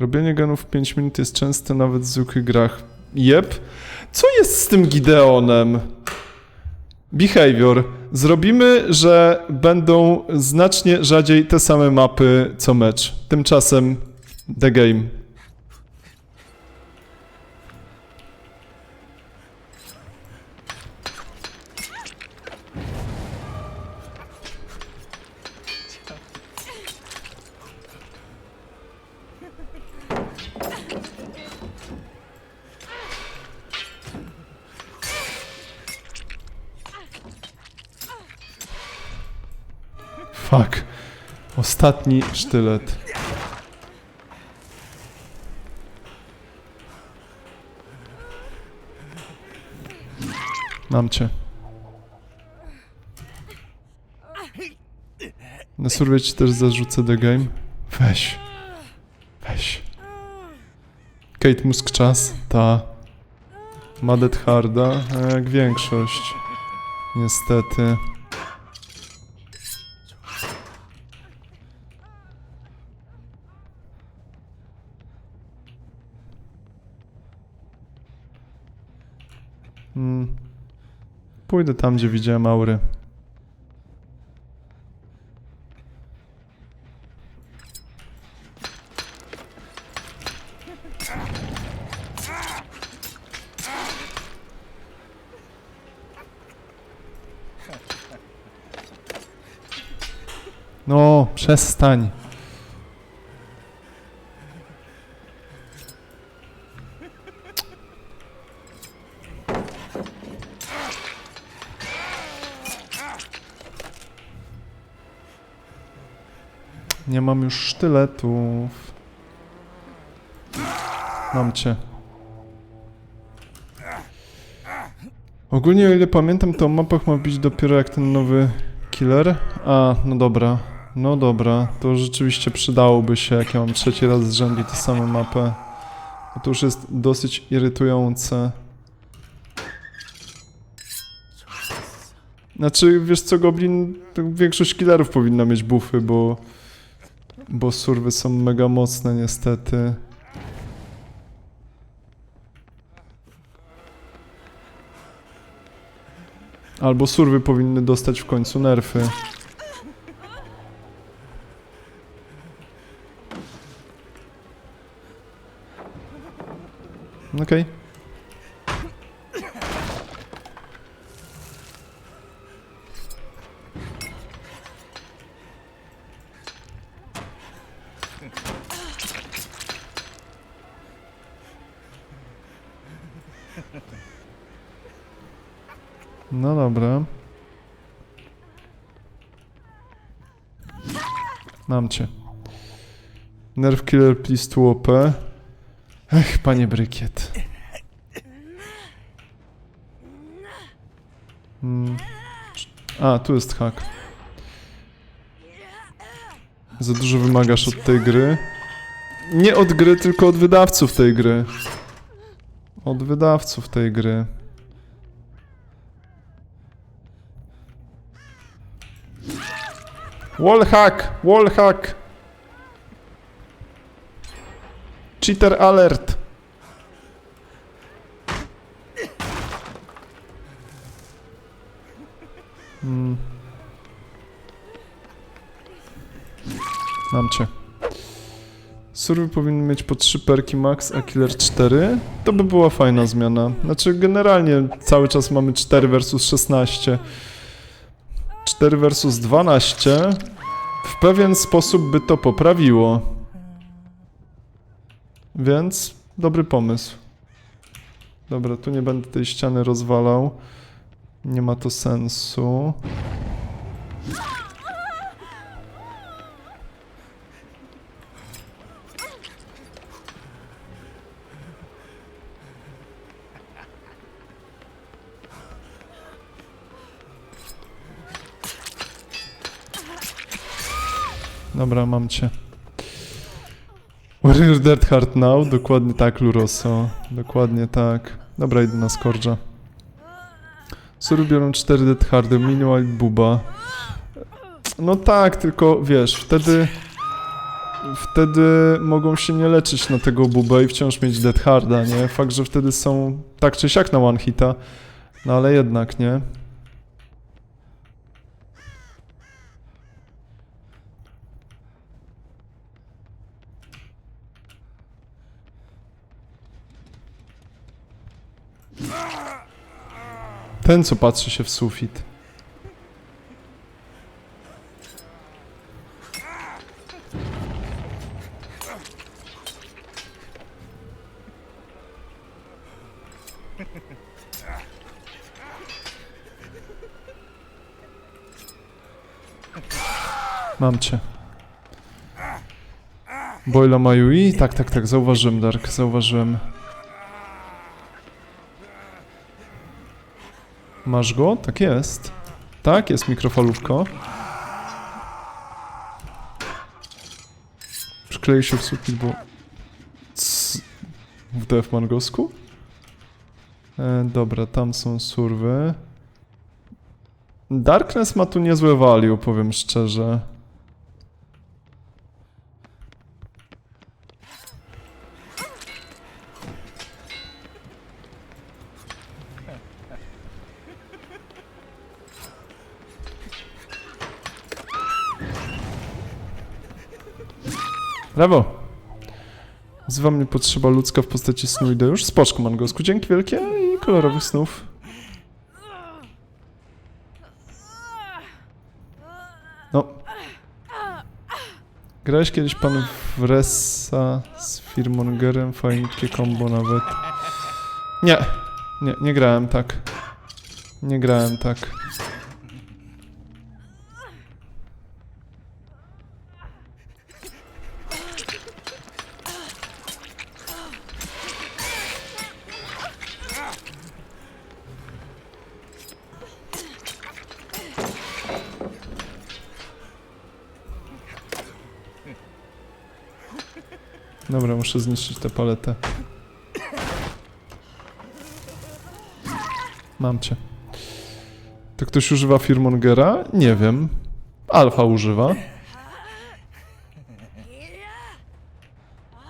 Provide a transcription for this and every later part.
Robienie genów w 5 minut jest częste nawet w zwykłych grach. Jep. Co jest z tym Gideonem? Behavior. Zrobimy, że będą znacznie rzadziej te same mapy co mecz. Tymczasem The Game. Fuck. Ostatni sztylet. Mam cię. Na survey ci też zarzucę the game. Weź. Weź. Kate Muskczas, ta. Madet Harda, jak większość. Niestety. Hmm. Pójdę tam, gdzie widziałem aury. No, przestań. Nie mam już sztyletów. Mam cię. Ogólnie o ile pamiętam, to o mapach ma być dopiero jak ten nowy killer. A, no dobra. No dobra, to rzeczywiście przydałoby się, jak ja mam trzeci raz z rzędu tę samą mapę. Bo to już jest dosyć irytujące. Znaczy, wiesz co, Goblin, większość killerów powinna mieć buffy, bo... Bo surwy są mega mocne niestety. Albo surwy powinny dostać w końcu nerfy. Okej. No dobra. Mam cię. Nerf killer please to OP. Ech, panie Brykiet. Hmm. A, tu jest hak. Za dużo wymagasz od tej gry. Nie od gry, tylko od wydawców tej gry. Od wydawców tej gry. Wallhack! Wallhack! Cheater alert! Hmm. Mam cię. Survey powinny mieć po 3 perki max, a killer 4. To by była fajna zmiana. Znaczy, generalnie cały czas mamy 4 versus 16. 4 versus 12 w pewien sposób by to poprawiło. Więc dobry pomysł. Dobra, tu nie będę tej ściany rozwalał. Nie ma to sensu. Dobra, mam cię. Warrior Dead Heart Now? Dokładnie tak, Luroso. Dokładnie tak. Dobra, idę na Skorża. Sury biorą 4 Dead Hardy, Minimal Buba. No tak, tylko wiesz, wtedy... wtedy mogą się nie leczyć na tego bubę i wciąż mieć Dead Harda, nie? Fakt, że wtedy są tak czy siak na one hita, no ale jednak, nie? Ten, co patrzy się w sufit. Mam cię. Boila Mayui? Tak, tak, tak, zauważyłem, Dark, zauważyłem. Masz go? Tak jest. Tak, jest mikrofalówko. Przykleił się w sufit, bo... C... W DF Mangosku? E, dobra, tam są surwy. Darkness ma tu niezłe value, powiem szczerze. Brawo! Wzywa mnie potrzeba ludzka w postaci snu idę już. Spoczko, Mangosku. Dzięki wielkie i kolorowych snów. No. Grałeś kiedyś pan w Ressa z Firmongerem? Fajnie combo nawet. Nie. Nie, nie grałem tak. Nie grałem tak. Dobra, muszę zniszczyć tę paletę. Mam cię. To ktoś używa Firmongera? Nie wiem. Alfa używa.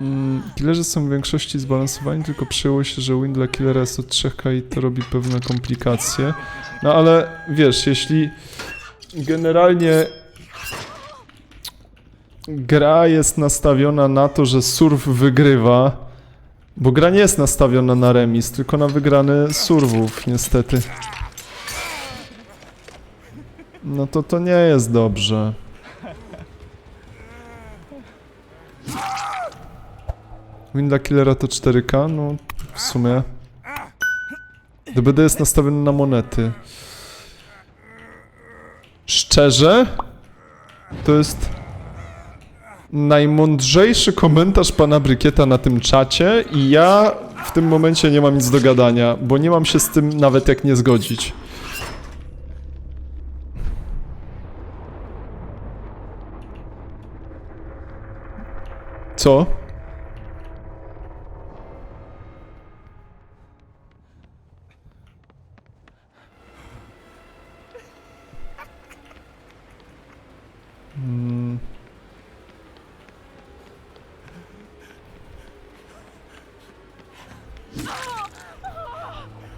Mm, killerzy są w większości zbalansowani, tylko przyjęło się, że win dla killera jest od 3K i to robi pewne komplikacje. No ale wiesz, jeśli generalnie gra jest nastawiona na to, że surf wygrywa, bo gra nie jest nastawiona na remis, tylko na wygrany surwów, niestety. No to to nie jest dobrze. Winda Killera to 4K? No, w sumie. DBD jest nastawiony na monety. Szczerze? To jest najmądrzejszy komentarz pana Brykieta na tym czacie i ja w tym momencie nie mam nic do gadania, bo nie mam się z tym nawet jak nie zgodzić. Co?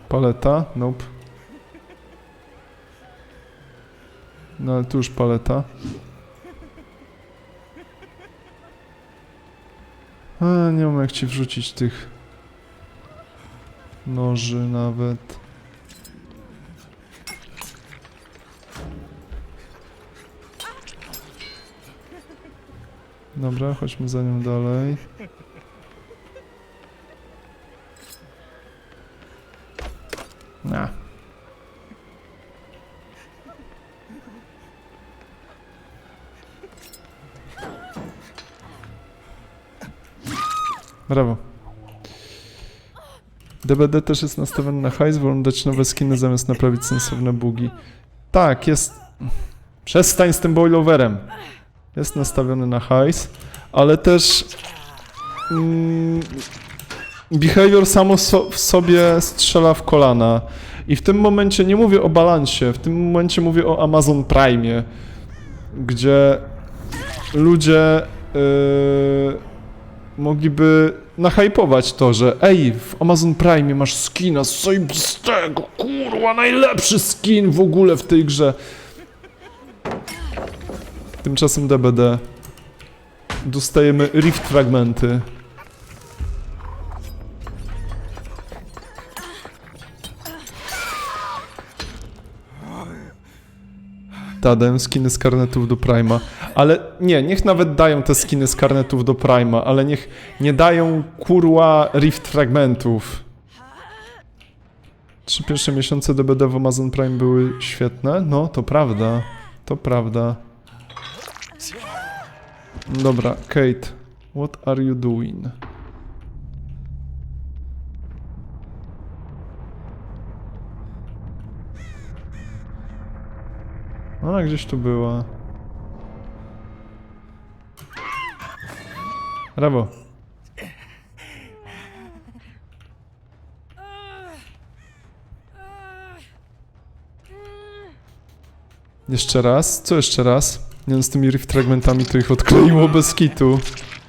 Paleta? Nope. No ale tu już paleta. A, nie mam jak ci wrzucić tych noży nawet. Dobra, chodźmy za nią dalej. Brawo. DBD też jest nastawiony na hajs, wolą dać nowe skiny zamiast naprawić sensowne bugi. Tak, jest... Przestań z tym boiloverem. Jest nastawiony na hajs, ale też... Mm, behavior samo so, w sobie strzela w kolana. I w tym momencie nie mówię o balansie, w tym momencie mówię o Amazon Prime, gdzie ludzie Yy, mogliby nahypować to, że ej, w Amazon Prime masz skina z zajebistego, kurwa, najlepszy skin w ogóle w tej grze. Tymczasem DBD. Dostajemy Rift fragmenty. Skiny z karnetów do Prima. Ale nie, niech nawet dają te skiny z karnetów do Prima, ale niech nie dają kurła Rift fragmentów. Trzy pierwsze miesiące DBD w Amazon Prime były świetne? No, to prawda. To prawda. Dobra, Kate. What are you doing? Ona gdzieś tu była. Brawo. Jeszcze raz? Co jeszcze raz? Nie no, z tymi fragmentami to ich odkleiło bez kitu.